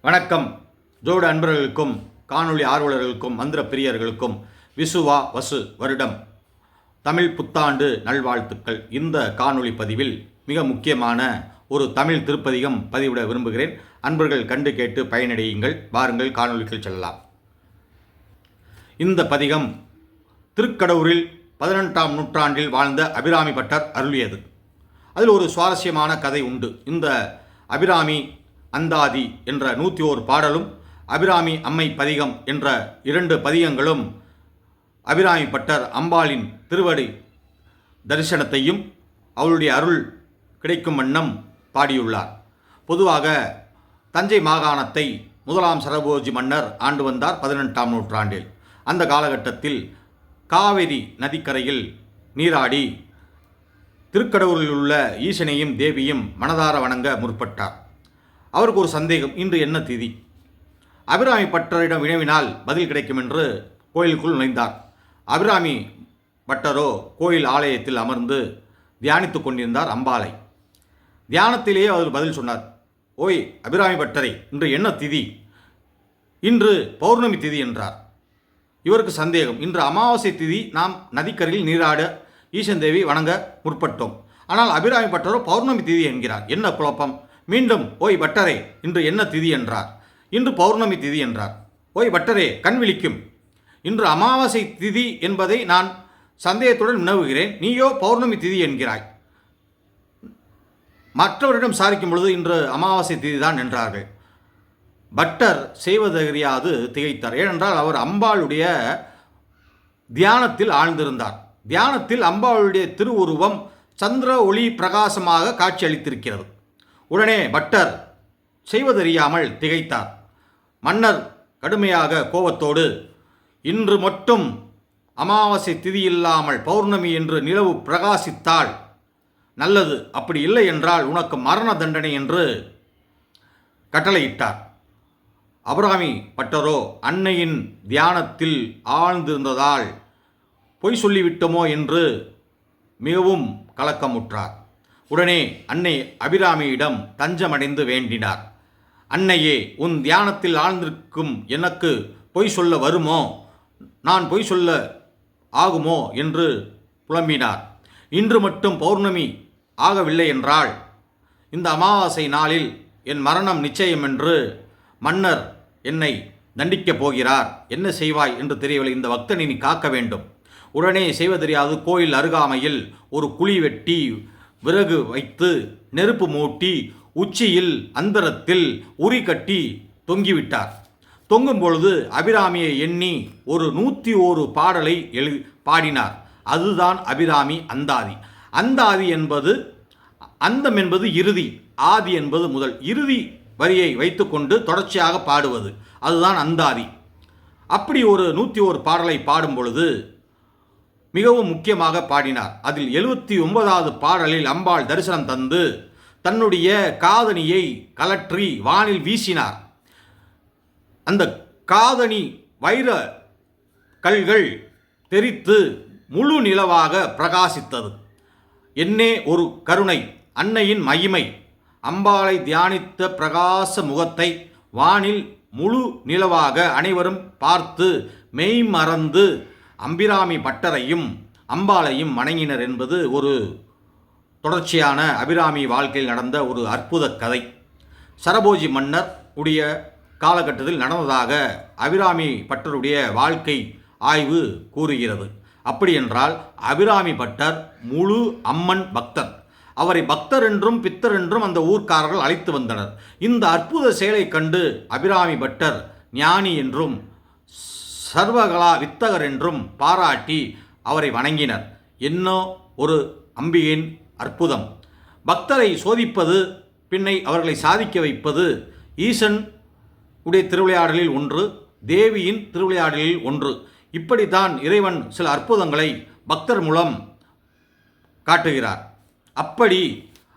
வணக்கம். ஜோடு அன்பர்களுக்கும் காணொளி ஆர்வலர்களுக்கும் மந்திர பிரியர்களுக்கும் விசுவா வசு வருடம். தமிழ் புத்தாண்டு நல்வாழ்த்துக்கள். இந்த காணொளி பதிவில் மிக முக்கியமான ஒரு தமிழ் திருப்பதிகம் பதிவிட விரும்புகிறேன். அன்பர்கள் கண்டு கேட்டு பயனடையுங்கள். வாருங்கள் காணொலிக்குள் செல்லலாம். இந்த பதிகம் திருக்கடவுரில் பதினெட்டாம் நூற்றாண்டில் வாழ்ந்த அபிராமி பட்டர் அருளியது. அதில் ஒரு சுவாரஸ்யமான கதை உண்டு. இந்த அபிராமி அந்தாதி என்ற நூற்றி ஓர் பாடலும் அபிராமி அம்மை பதிகம் என்ற இரண்டு பதிகங்களும் அபிராமி பட்டர் அம்பாளின் திருவடி தரிசனத்தையும் அவளுடைய அருள் கிடைக்கும் வண்ணம் பாடியுள்ளார். பொதுவாக தஞ்சை மாகாணத்தை முதலாம் சரபோஜி மன்னர் ஆண்டு வந்தார் பதினெட்டாம் நூற்றாண்டில். அந்த காலகட்டத்தில் காவிரி நதிக்கரையில் நீராடி திருக்கடவுரில் உள்ள ஈசனையும் தேவியும் மனதார வணங்க முற்பட்டார். அவருக்கு ஒரு சந்தேகம் இன்று என்ன திதி? அபிராமி பட்டரிடம் வினவினால் பதில் கிடைக்கும் என்று கோயிலுக்குள் நுழைந்தார். அபிராமி பட்டரோ கோயில் ஆலயத்தில் அமர்ந்து தியானித்துக் கொண்டிருந்தார் அம்பாளை தியானத்திலேயே அவர் பதில் சொன்னார் ஓய் அபிராமி பட்டரை இன்று என்ன திதி? இன்று பௌர்ணமி திதி என்றார். இவருக்கு சந்தேகம் இன்று அமாவாசை திதி நாம் நதிக்கரையில் நீராட ஈசன் தேவி வணங்க முற்பட்டோம். ஆனால் அபிராமி பட்டரோ பௌர்ணமி திதி என்கிறார். என்ன குழப்பம்? மீண்டும் ஓய் பட்டரே இன்று என்ன திதி என்றார். இன்று பௌர்ணமி திதி என்றார். ஓய் பட்டரே கண் விழிக்கும். இன்று அமாவாசை திதி என்பதை நான் சந்தேகத்துடன் வினவுகிறேன் நீயோ பௌர்ணமி திதி என்கிறாய். மற்றவரிடம் சாரிக்கும் பொழுது இன்று அமாவாசை திதி தான் என்றார்கள். பட்டர் செய்வதறியாது திகைத்தார். ஏனென்றால் அவர் அம்பாளுடைய தியானத்தில் ஆழ்ந்திருந்தார். தியானத்தில் அம்பாளுடைய திருவுருவம் சந்திர ஒளி பிரகாசமாக காட்சியளித்திருக்கிறது. உடனே பட்டர் செய்வதறியாமல் திகைத்தார். மன்னர் கடுமையாக கோபத்தோடு இன்று மட்டும் அமாவாசை திதி இல்லாமல் பௌர்ணமி என்று நிலவு பிரகாசித்தாள் நல்லது. அப்படி இல்லை என்றால் உனக்கு மரண தண்டனை என்று கட்டளையிட்டார். அபராமி பட்டரோ அன்னையின் தியானத்தில் ஆழ்ந்திருந்ததால் பொய் சொல்லிவிட்டோமோ என்று மிகவும் கலக்கமுற்றார். உடனே அன்னை அபிராமியிடம் தஞ்சமடைந்து வேண்டினார். அன்னையே உன் தியானத்தில் ஆழ்ந்திருக்கும் எனக்கு பொய் சொல்ல வருமோ? நான் பொய் சொல்ல ஆகுமோ? என்று புலம்பினார். இன்று மட்டும் பௌர்ணமி ஆகவில்லை என்றால் இந்த அமாவாசை நாளில் என் மரணம் நிச்சயம் என்று மன்னர் என்னை தண்டிக்கப் போகிறார். என்ன செய்வாய் என்று தெரியவில்லை. இந்த பக்தனை நீ காக்க வேண்டும். உடனே செய்வதறியாது கோயில் அருகாமையில் ஒரு குழி வெட்டி விறகு வைத்து நெருப்பு மூட்டி உச்சியில் அந்தரத்தில் உரி கட்டி தொங்கிவிட்டார். தொங்கும் பொழுது அபிராமியை எண்ணி ஒரு நூற்றி ஒரு பாடலை எழு பாடினார். அதுதான் அபிராமி அந்தாதி. அந்தாதி என்பது அந்தம் என்பது இறுதி ஆதி என்பது முதல். இறுதி வரியை வைத்துக்கொண்டு தொடர்ச்சியாக பாடுவது. அதுதான் அந்தாதி. அப்படி ஒரு நூற்றி ஒரு பாடலை பாடும் பொழுது மிகவும் முக்கியமாக பாடினார். அதில் எழுபத்தி ஒன்பதாவது பாடலில் அம்பாள் தரிசனம் தந்து தன்னுடைய காதணியை கலற்றி வானில் வீசினார். அந்த காதணி வைர கல்கள் தெரித்து முழு நிலவாக பிரகாசித்தது. என்னே ஒரு கருணை அன்னையின் மகிமை அம்பாளை தியானித்த பிரகாச முகத்தை வானில் முழு நிலவாக அனைவரும் பார்த்து மெய்மறந்து அம்பிராமி பட்டரையும் அம்பாளையும் வணங்கினர் என்பது ஒரு தொடர்ச்சியான அபிராமி வாழ்க்கையில் நடந்த ஒரு அற்புத கதை. சரபோஜி மன்னர் உடைய காலகட்டத்தில் நடந்ததாக அபிராமி பட்டருடைய வாழ்க்கை ஆய்வு கூறுகிறது. அப்படி என்றால் அபிராமி பட்டர் முழு அம்மன் பக்தர். அவரை பக்தர் என்றும் பித்தர் என்றும் அந்த ஊர்க்காரர்கள் அழைத்து வந்தனர். இந்த அற்புத செயலை கண்டு அபிராமி பட்டர் ஞானி என்றும் சர்வகலா வித்தகர் என்றும் பாராட்டி அவரை வணங்கினர். என்னோ ஒரு அம்பியின் அற்புதம். பக்தரை சோதிப்பது பின்னை அவர்களை சாதிக்க வைப்பது ஈசன் உடைய திருவிளையாடலில் ஒன்று தேவியின் திருவிளையாடலில் ஒன்று. இப்படித்தான் இறைவன் சில அற்புதங்களை பக்தர் மூலம் காட்டுகிறார். அப்படி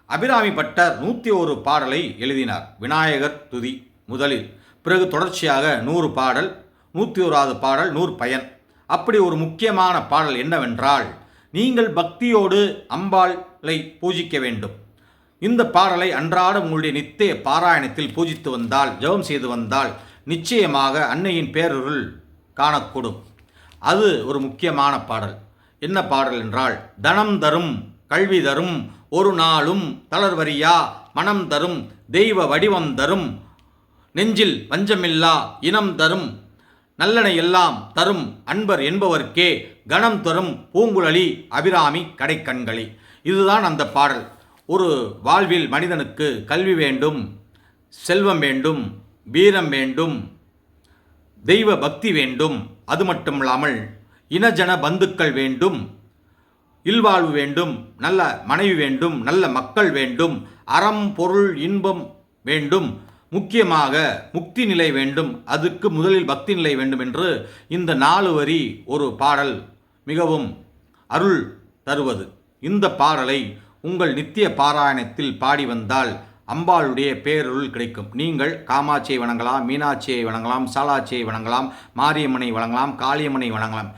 அபிராமி பட்டர் நூற்றி ஒரு பாடலை எழுதினார். விநாயகர் துதி முதலில். பிறகு தொடர்ச்சியாக நூறு பாடல் நூற்றி ஓராவது பாடல் நூறு பயன் அப்படி ஒரு முக்கியமான பாடல் என்னவென்றால் நீங்கள் பக்தியோடு அம்பாளை பூஜிக்க வேண்டும். இந்த பாடலை அன்றாடம் உங்களுடைய நித்திய பாராயணத்தில் பூஜித்து வந்தால் ஜெபம் செய்து வந்தால் நிச்சயமாக அன்னையின் பேரருள் காணக்கூடும். அது ஒரு முக்கியமான பாடல். என்ன பாடல் என்றால் தனம் தரும் கல்வி தரும் ஒரு நாளும் தளர்வரியா மனம் தரும் தெய்வ வடிவம் தரும் நெஞ்சில் பஞ்சமில்லா இனம் தரும் நல்லன எல்லாம் தரும் அன்பர் என்பவர்க்கே கணம் தரும் பூங்குழலி அபிராமி கடைக்கண்களி. இதுதான் அந்த பாடல். ஒரு வாழ்வில் மனிதனுக்கு கல்வி வேண்டும் செல்வம் வேண்டும் வீரம் வேண்டும் தெய்வ பக்தி வேண்டும் அது மட்டுமில்லாமல் இனஜன பந்துக்கள் வேண்டும் இல்வாழ்வு வேண்டும் நல்ல மனைவி வேண்டும் நல்ல மக்கள் வேண்டும் அறம் பொருள் இன்பம் வேண்டும் முக்கியமாக முக்தி நிலை வேண்டும். அதுக்கு முதலில் பக்தி நிலை வேண்டும் என்று இந்த நாலு வரி ஒரு பாடல் மிகவும் அருள் தருவது. இந்த பாடலை உங்கள் நித்திய பாராயணத்தில் பாடி வந்தால் அம்பாளுடைய பேரருள் கிடைக்கும். நீங்கள் காமாட்சியை வணங்கலாம் மீனாட்சியை வணங்கலாம் சாலாட்சியை வணங்கலாம் மாரியம்மனை வணங்கலாம் காளியம்மனை வணங்கலாம்.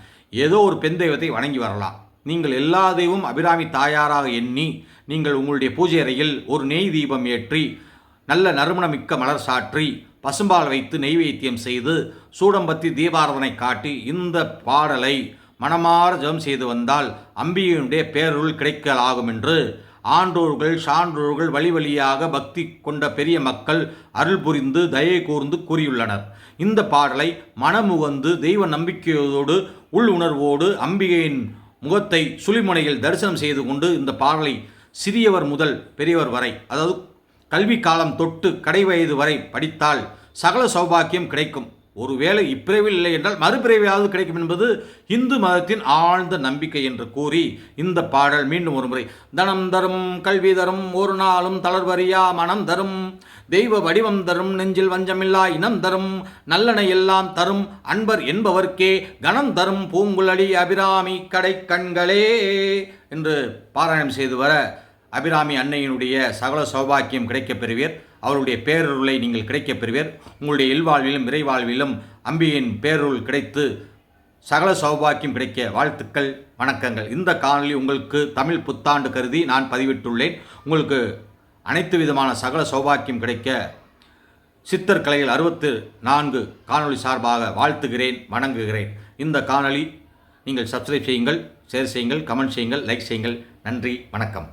ஏதோ ஒரு பெண் தெய்வத்தை வணங்கி வரலாம். நீங்கள் எல்லா தெய்வம் அபிராமி தாயாராக எண்ணி நீங்கள் உங்களுடைய பூஜை அறையில் ஒரு நெய் தீபம் ஏற்றி நல்ல நறுமணமிக்க மலர் சாற்றி பசும்பால் வைத்து நெய்வேத்தியம் செய்து சூடம்பத்தி தீபாரதனை காட்டி இந்த பாடலை மனமாற ஜெபம் செய்து வந்தால் அம்பியினுடைய பேரருள் கிடைக்கலாகும் என்று ஆன்றோர்கள் சான்றோர்கள் வழி வழியாக பக்தி கொண்ட பெரிய மக்கள் அருள் புரிந்து தயை கூர்ந்து கூறியுள்ளனர். இந்த பாடலை மனமுகந்து தெய்வ நம்பிக்கையோடு உள் உணர்வோடு அம்பிகையின் முகத்தை சுழிமுனையில் தரிசனம் செய்து கொண்டு இந்த பாடலை சிறியவர் முதல் பெரியவர் வரை அதாவது கல்வி காலம் தொட்டு கடை வயது வரை படித்தால் சகல சௌபாக்கியம் கிடைக்கும். ஒருவேளை இப்பிறவில் இல்லை என்றால் மறுபிறவையாவது கிடைக்கும் என்பது இந்து மதத்தின் ஆழ்ந்த நம்பிக்கை என்று கூறி இந்த பாடல் மீண்டும் ஒருமுறை தனம் தரும் கல்வி தரும் ஒரு நாளும் தளர்வறியா மனம் தரும். தெய்வ வடிவம் தரும் நெஞ்சில் வஞ்சமில்லா இனம் தரும். நல்லனை எல்லாம் தரும் அன்பர் என்பவர்க்கே கணம் தரும். பூங்குழலி அபிராமி கடை கண்களே என்று பாராயணம் செய்து வர அபிராமி அன்னையினுடைய சகல சௌபாக்கியம் கிடைக்கப் பெறுவீர். அவருடைய பேரருளை நீங்கள் கிடைக்கப் பெறுவீர். உங்களுடைய இல்வாழ்விலும் இறைவாழ்விலும் அம்பியின் பேரருள் கிடைத்து சகல சௌபாக்கியம் கிடைக்க வாழ்த்துக்கள் வணக்கங்கள். இந்த காணொலி உங்களுக்கு தமிழ் புத்தாண்டு கருதி நான் பதிவிட்டுள்ளேன். உங்களுக்கு அனைத்து விதமான சகல சௌபாக்கியம் கிடைக்க சித்தர் கலையில் அறுபத்து நான்கு காணொளி சார்பாக வாழ்த்துகிறேன் வணங்குகிறேன். இந்த காணொளி நீங்கள் சப்ஸ்கிரைப் செய்யுங்கள் ஷேர் செய்யுங்கள் கமெண்ட் செய்யுங்கள் லைக் செய்யுங்கள். நன்றி வணக்கம்.